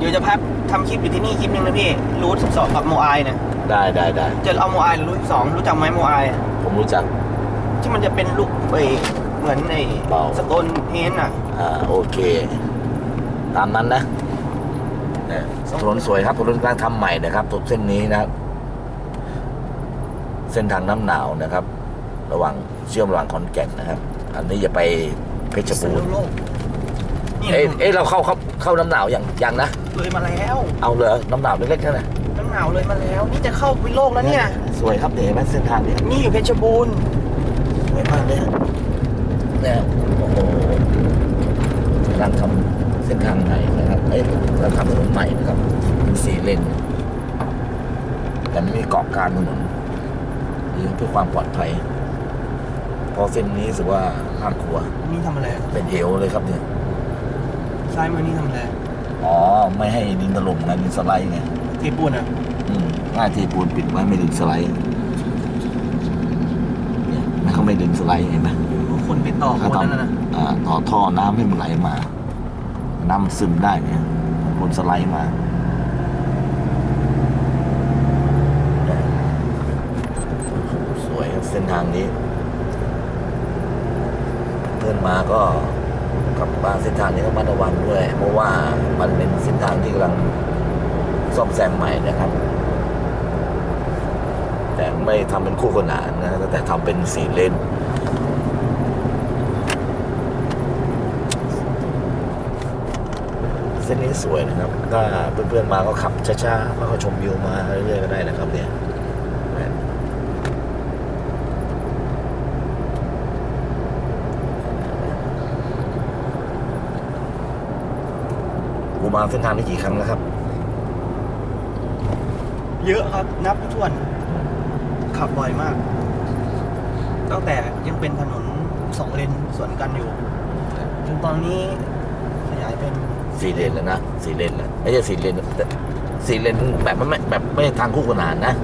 เดี๋ยวจะพักทำคลิปอยู่ที่นี่คลิปหนึงนะพี่รูทสิบสองกับโมไอนะได้ได้ได้ จะเอาโมไอหรือรูทสิบสองรู้จักไหมโมไอผมรู้จัก ที่มันจะเป็นลูกไอเหมือนไอเบา สโตนเฮนอะ อ่าโอเค ตามนั้นนะเนี่ยถนนสวยครับถนนกลางทำใหม่นะครับถนนเส้นนี้นะครับเส้นทางน้ำหนาวนะครับ ระหว่างเชื่อมระหว่างขอนแก่นนะครับ อันนี้จะไปเพชรบูรณ์โลกนี่ เอ้ยเอ้ยเราเข้าเข้าเข้าน้ำหนาวอย่างยังนะ เลยมาแล้วเอาเลยน้ำหนาวเล็กๆนั่นนะน้ำหนาวเลยมาแล้ว นี่จะเข้าไปโลกแล้วเนี่ย สวยครับเดี๋ยวเห็นไหมเส้นทางนี้นี่อยู่เพชรบูรณ์สวยมากเลยอะเนี่ยโอ้โหกำลังทำเส้นทางใหม่นะครับเอ้ยกำลังทำถนนใหม่นะครับเป็นสี่เลนแต่ไม่มีเกาะกลางถนนดีเพื่อความปลอดภัยเพอเส้นนี้รู้สึกว่าน่ากลัวนี่ทำอะไรเป็นเหวเลยครับเนี่ย ซ้ายมือนี่ทำอะไรอ๋อ ไม่ให้ดินถล่มไงดินสไลด์ไงเทปูนอะอืมง่ายที่ปูนปิดไว้ไม่ดินสไลด์เนี่ยไม่เขาไม่ดินสไลด์เห็นไหมคนไปต่อคเขานทนั้นนะำอ่าต่อท่อน้ำให้มันไหลมา น้ำซึมได้เนี่ยคนสไลด์มาเนี่ยโอ้โหสวยครับเส้นทางนี้ เพื่อนมาก็ กับบ้านเส้นทางนี้ก็มาระวังด้วยเพราะว่ามันเป็นเส้นทางที่กำลังซ่อมแซมใหม่นะครับ แต่ไม่ทำเป็นคู่ขนานนะแต่ทำเป็นสี่เลนเส้นนี้สวยนะครับ ถ้าเพื่อนๆมาก็ขับช้าๆแล้วก็ชมวิวมาเรื่อยๆก็ได้นะครับเนี่ย กูมาเส้นทางนี้กี่ครั้งแล้วครับ เยอะครับนับไม่ถ้วน ขับบ่อยมาก ตั้งแต่ยังเป็นถนนสองเลนสวนกันอยู่จนตอนนี้ขยายเป็นสี่เลนแล้วนะสี่เลนแล้วไม่ใช่สี่เลนแต่สี่เลนแบบไม่แบบไม่ทางคู่ขนานนะ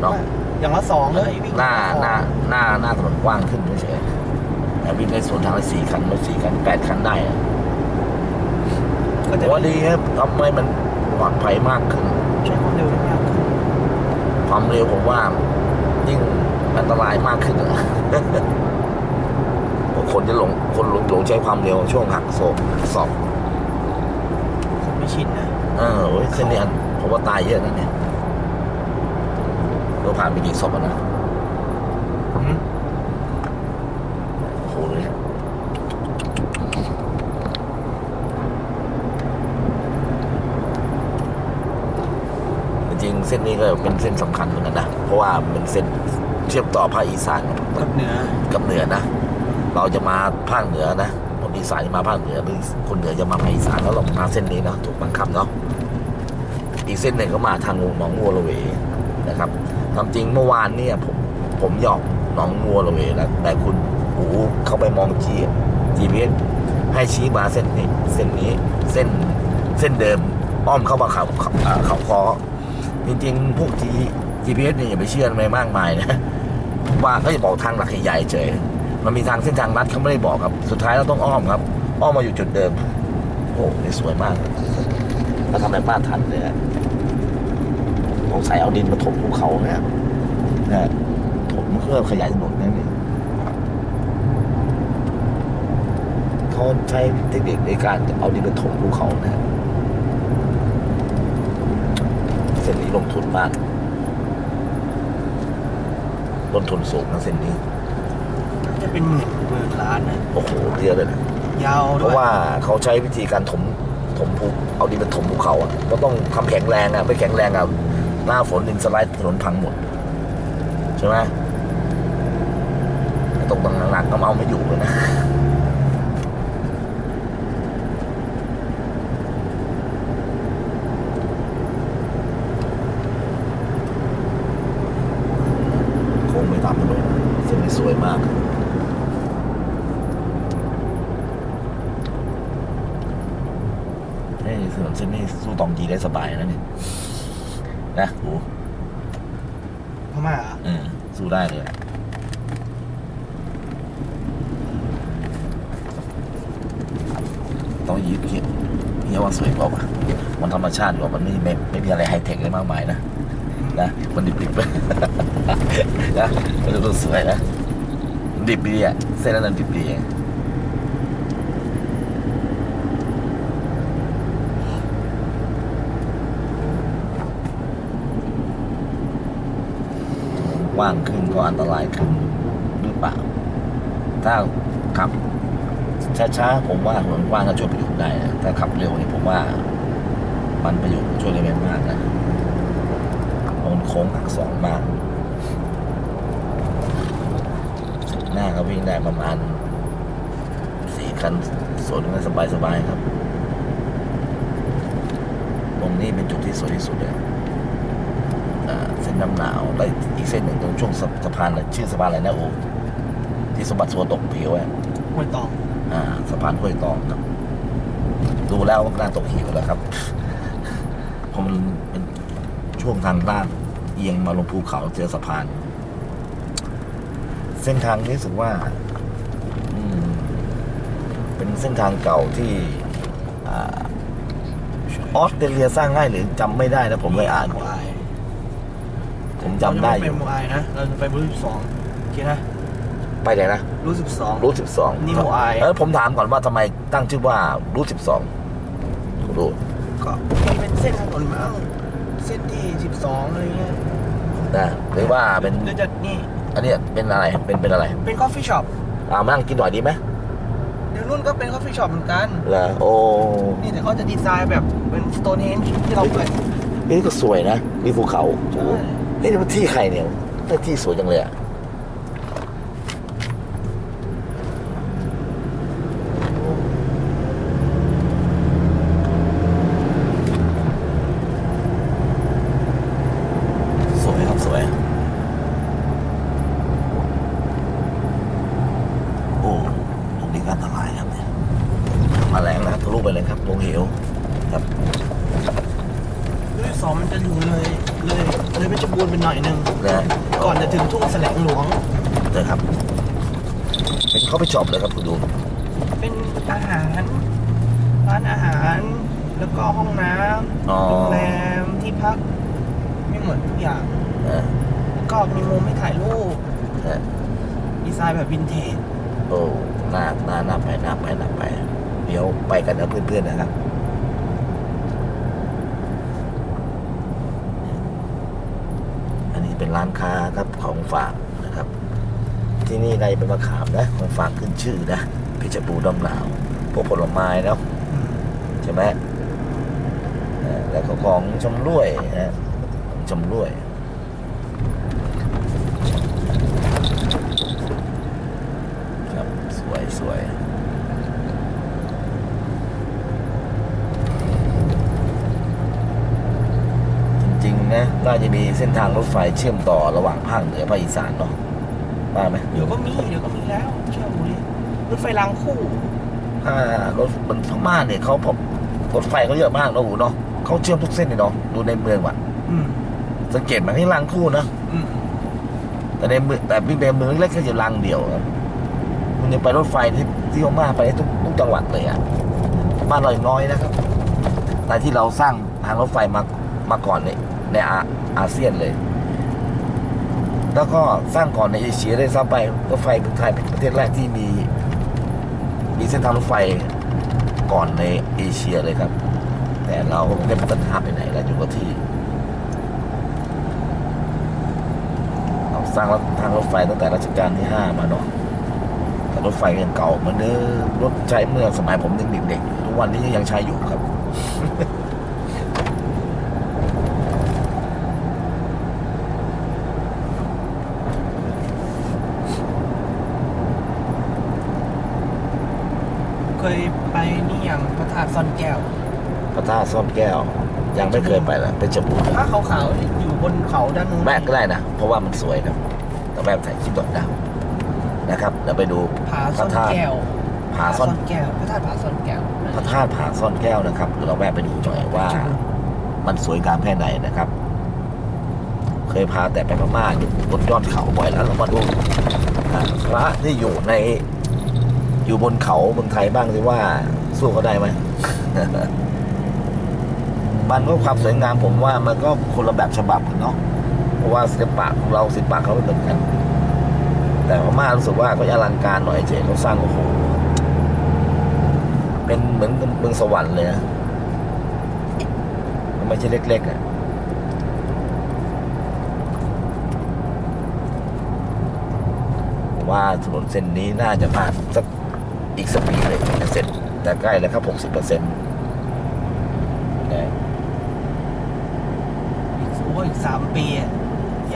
เนาะอย่างละสองเลยวิ่งหน้าสองหน้าหน้าหน้าถนนกว้างขึ้นเฉยๆแต่วิ่งในสวนทางละสี่คันรถสี่คันแปดคันได้อะ ก็แต่จะว่าดีครับทำให้มันปลอดภัยมากขึ้น ใช้ความเร็วได้มากขึ้นความเร็วผมว่ายิ่งอันตรายมากขึ้นอะคนจะหลงคนหลงหลงใช้ความเร็วช่วงหักโศกศอกผมไม่ชินนะเออโอ้ยเส้นนี้อันผมว่าตายเยอะนะเนี่ยเราผ่านไปกี่ศพแล้วนะ อืม โอ้โหเลยจริงๆ เส้นนี้ก็เป็นเส้นสำคัญเหมือนกันนะเพราะว่าเป็นเส้นเชื่อมต่อภาคอีสานกับเหนือกับเหนือนะ เราจะมาภาคเหนือนะคนอีสานมาภาคเหนือหรือคนเหนือจะมาภาคอีสานแล้วเรามาเส้นนี้เนาะถูกบังคับเนาะอีกเส้นหนึ่งก็มาทางหนองงัวละเวนะครับความจริงเมื่อวานเนี่ยผมผมหยอกหนองงัวละเวแล้วแต่คุณหูเข้าไปมองจีจีพีเอสให้ชี้มาเส้นนี้เส้นนี้เส้นเส้นเดิมอ้อมเข้ามาเขาเขาอ่าเขาคอ จริงๆ พวกจี GPS เนี่ยอย่าไปเชื่อมันมากมายนะว่าก็จะบอกทางหลักใหญ่ๆเฉยมันมีทางเส้นทางลัดเขาไม่ได้บอกครับ สุดท้ายเราต้องอ้อมครับ อ้อมมาอยู่จุดเดิม โอ้โหนี่สวยมากเราทำแบบบ้านทันเลยอะสงสัยเอาดินมาถมภูเขาเนี่ยนะถมเพื่อขยายถนนนั่นเองเขาใช้เทคนิคในการเอาดินมาถมภูเขานะนี้ ลงทุนมาก ต้นทุนสูงนะเส้นนี้ จะเป็นหมื่นหมื่นล้านนะโอ้โหเยอะเลยนะยาวเพด้วยราะว่าเขาใช้วิธีการถมถมภูเอาดินมาถมภูเขาอะก็ต้องทำแข็งแรงอะไม่แข็งแรงอะหน้าฝนดินสไลด์ถนนพังหมด ใช่ไหมไอ้ตรงตรงหนักๆก็เอาไม่อยู่เลยนะ โค้งไปตามถนนเส้นนี้ส วยมากเฮ้ยถนนเส้นนี้สู้ตองจีได้สบายนะเนี่ยนะโอ้พม่าเหรอเออสู้ได้เลยอะต้องยีบเขียนยีนี้ว่าสวยกว่าว่ะมันธรรมชาติกว่ามันไม่ไม่ไม่มีอะไรไฮเทคอะไรมากมายนะนะมันดิบๆนะมันดูสวยนะ ดิบดีอะเส้นนั้นดิบดีว่างขึ้นก็อันตรายขึ้นหรือเปล่า ถ้าขับช้าๆผมว่าถนนกว้างก็ช่วยประโยชน์ได้นะถ้าขับเร็วนี่ผมว่า มันประโยชน์ช่วยได้ไม่มากนะมันโค้งหักสองมาก หน้าก็วิ่งได้ประมาณสี่คันสวนกันสบายๆครับ ตรงนี้เป็นจุดที่สวยที่สุดเลยอ่าเส้นน้ำหนาวและอีกเส้นหนึ่งตรงช่วงสะสะพานอะไรชื่อสะพานอะไรนะโอ้ที่สมบัติสัวตกผิวอะห้วยตอง อ่าสะพานห้วยตองครับ ดูแล้วก็น่าตกหิวแล้วครับเพราะมันเป็นช่วงทางลาดเอียงมาลงภูเขาเจอสะพาน เส้นทางนี้รู้สึกว่าอืมเป็นเส้นทางเก่าที่อ่าออสเตรเลียสร้างง่ายหรือจำไม่ได้นะผมเคยอ่านโมไอผมจำได้อเราจะม่ยู่ไปโมไอนะ เราจะไปรูทสิบสองโอเคนะไปไหนนะ รูทสิบสอง รูทสิบสองนี่โมไอเออผมถามก่อนว่าทำไมตั้งชื่อว่ารูทสิบสองรูทก็มันเป็นเส้นถนนมั้งเส้นที่สิบสองอะไรเงี้ยนะหรือว่าเป็น เดี๋ยวจะนี่ อันเนี้ยเป็นอะไรเป็นเป็นอะไรเป็น coffee shop อ่ามานั่งกินหน่อยดีไหมเดี๋ยวนู่นก็เป็น coffee shop เหมือนกันเหรอโอ้นี่แต่เขาจะดีไซน์แบบเป็น Stonehenge ที่เราเคยนี่ก็สวยนะมีภูเขาใช่เฮ้ยนี่มันที่ใครเนี่ยนี่ที่สวยจังเลยอะสวยครับสวย โอ้ตรงนี้ก็อันตรายครับเนี่ยมาแรงนะครับทะลุไปเลยครับลงเหวครับ รูทสิบสองมันจะอยู่เลยเลยเลยเพชรบูรณ์ไป หน่อยนึงนะก่อนจะถึงทุ่งแสลงหลวงเลยครับเป็นเข้าไปช็อปเลยครับคุณดูเป็นอาหารร้านอาหาร แล้วก็ห้องน้อ๋อำโรงแรมที่พัก ไม่เหมือนทุกอย่าง นะแล้วก็มีมุมให้ถ่ายรูปนะดีไซน์แบบวินเทจ โอ้น่าน่าน่าไปน่าไปน่าไป เดี๋ยวไปกันนะเพื่อนๆนะครับ อันนี้เป็นร้านค้าครับของฝากนะครับ ที่นี่ในเป็นมะขามนะของฝากขึ้นชื่อนะเพชรบูรณ์ลำหนาวพวกผลไม้เนาะใช่ไหมเออแล้วก็ของชำร่วยนะของชำร่วย ครับสวยสวยจริงๆ นะน่าจะมีเส้นทางรถไฟเชื่อมต่อระหว่างภาคเหนือภาคอีสานเนาะว่าไหมเดี๋ยวก็มีเดี๋ยวก็มีแล้วเชื่อผมดิรถไฟรางคู่ถ้ารถบนพม่าเนี่ยเขาพบรถไฟเขาเยอะมากเนาะหูเนาะเขาเชื่อมทุกเส้นเลยเนาะดูในเมืองว่ะอืมสังเกตไหมที่รางคู่นะอืมแต่ในเมืองแต่วิ่งในเมืองเล็กๆก็จะรางเดียวครับคุณจะไปรถไฟที่ที่พม่าไปได้ทุกทุกจังหวัดเลยอะบ้านเราน้อยนะครับแต่ที่เราสร้างทางรถไฟมามาก่อนใน ในอาอาเซียนเลย แล้วก็สร้างก่อนในเอเชียได้ซ้ำไปรถไฟไทยเป็นประเทศแรกที่มีมีเส้นทางรถไฟก่อนในเอเชียเลยครับ แต่เราไม่ได้พัฒนาไปไหนแล้วอยู่กับที่เราสร้างทางรถไฟตั้งแต่รัชกาลที่ห้ามาเนาะแต่รถไฟยังเก่าเหมือนเดิมรถใช้เมื่อสมัยผมยังเด็กๆทุกวันนี้ยังใช้อยู่ครับ เคยไปนี่อย่างพระ ธาตุซ่อนแก้วพระธาตุซ่อนแก้ว ยังไม่เคยไปเลยเป็นจบูรณ์พระขาวๆที่อยู่บนเขาด้านนู้นแวะก็ได้นะ เพราะว่ามันสวยครับแต่แวะถ่ายคลิปดอกดาวนะครับเดี๋ยวไปดูผาซ่อนแก้วผาซ่อนแก้วพระธาตุผาซ่อนแก้วพระธาตุผาซ่อนแก้วนะครับเดี๋ยวเราแวะไปดูหน่อยว่า มันสวยงามแค่ไหนนะครับ เคยพาแต่ไปพม่าอยู่บนยอดเขาบ่อยแล้วเรามาดูอ่าพระที่อยู่ในอยู่บนเขาเมืองไทยบ้างสิว่า สู้เขาได้ไหมมันก็ความสวยงามผมว่ามันก็คนละแบบฉบับกันเนาะเพราะว่าศิลปะของเราศิลปะเขาไม่เหมือนกัน แต่พม่ารู้สึกว่าเขาอลังการหน่อยเจ๊เขาสร้างโอ้โหเป็นเหมือนเมืองสวรรค์เลยนะมันไม่ใช่เล็กๆอะผมว่าถนนเส้นนี้น่าจะผ่านสักอีกสักปีเลยจะเสร็จ แต่ใกล้แล้วครับหกสิบเปอร์เซ็นต์อีกโอ้ยอีกสามปีอะ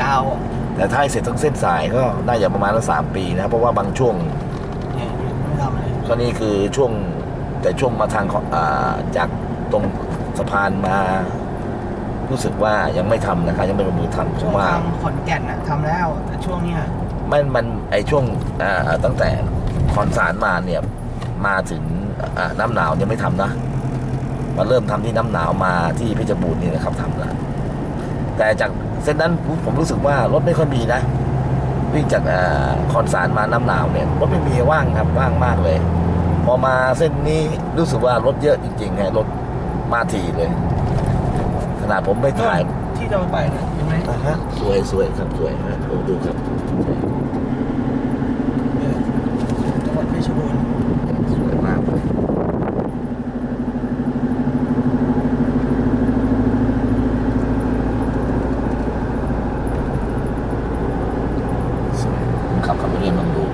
ยาวอะแต่ถ้าให้เสร็จทั้งเส้นสายก็น่าจะประมาณละสามปีนะ เพราะว่าบางช่วงเนี่ยไม่ทำอะไรก็นี่คือช่วงแต่ช่วงมาทางของอ่าจากตรงสะพานมา รู้สึกว่ายังไม่ทำนะครับ ยังไม่ลงมือทำเพช่วงราะว่าทางขอนแก่นน่ะทำแล้วแต่ช่วงเนี้ยมันมันไอช่วงอ่าตั้งแต่คอนสารมาเนี่ยมาถึง อ่าน้ำหนาวยังไม่ทำนะมาเริ่มทำที่น้ำหนาวมาที่เพชรบูรณ์นี่นะครับทำแล้วแต่จากเส้นนั้นผมรู้สึกว่ารถไม่ค่อยมีนะวิ่งจากอ่าคอนสารมาน้ำหนาวเนี่ยรถไม่มีว่างครับว่างมากเลย พอมาเส้นนี้รู้สึกว่ารถเยอะจริงๆฮะรถมาถี่เลย ขนาดผมไปถ่ายที่เราไปน่ะเห็นไหมนะฮะสวยสวยครับสวยฮะดูดูครับเนี่ยจังหวัดเพชรบูรณ์ สวยมากเลยสวยผมขับขับไปเรียนลองดู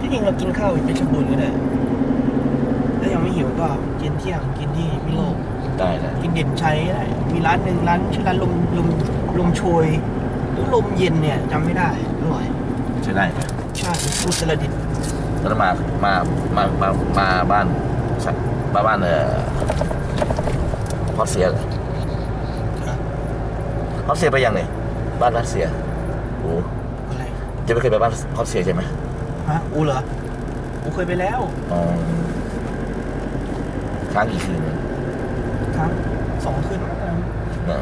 ที่จริงเรา กินข้าวอยู่เพชรบูรณ์ก็ได้ถ้ายังไม่หิวก็กินเที่ยงกินที่พิโลกได้นะกินเด่นชัยก็ได้มีร้านหนึ่งร้านชื่อร้านลมลมลมโชยหรือลมเย็นเนี่ยจำไม่ได้อร่อยใช้ได้นะใช่อุตรดิตถ์แล้วมามามามามาบ้านมาบ้านเออฮอตเสียเหรอฮอตเสียไปยังเนี่ยบ้านฮอตเสียโอ้อะไรจะไม่เคยไปบ้านฮอตเสียใช่ไหมฮะอูเหรอ อูเคยไปแล้วอ๋อค้างกี่คืนเนี่ยครั้งสองคืนแล้วกันนะ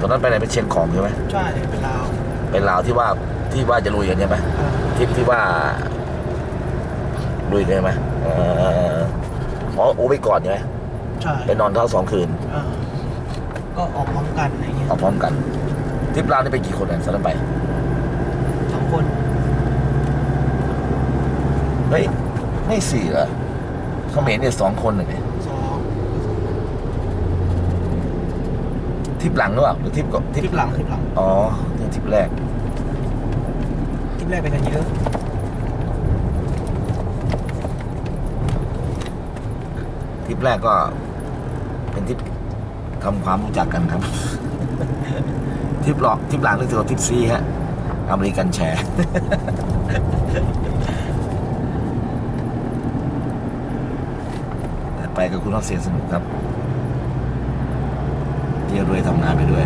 ตอนนั้นไปไหนไปเชียงของใช่ไหมใช่เป็นลาวไปลาวที่ว่าที่ว่าจะลุยกันใช่ไหมอ่าทริปที่ว่าลุยกันใช่ไหมเอออ๋อโอ้ไปก่อนใช่ไหมใช่ไปนอนเท่าสองคืนอ่าก็ออกพร้อมกันอะไรเงี้ยเอาพร้อมกันทริปลาวนี่ไปกี่คนอะสำหรับไปสองคน เฮ้ย ไม่สี่เหรอเขมรเนี่ยสองคนเลยเนี่ยสองทริปหลังหรือเปล่าหรือทริปก่อนทริปหลังทริปหลังอ๋อนี่ทริปแรก ทริปแรกไปกันเยอะทริปแรกก็เป็นทริปทำความรู้จักกันครับ ทริปหลอกทริปหลังนี่คือทริปซีฮะ อเมริกันแชร์ ไปกับคุณรอบเสียงสนุกครับเที่ยวด้วยทำงานไปด้วย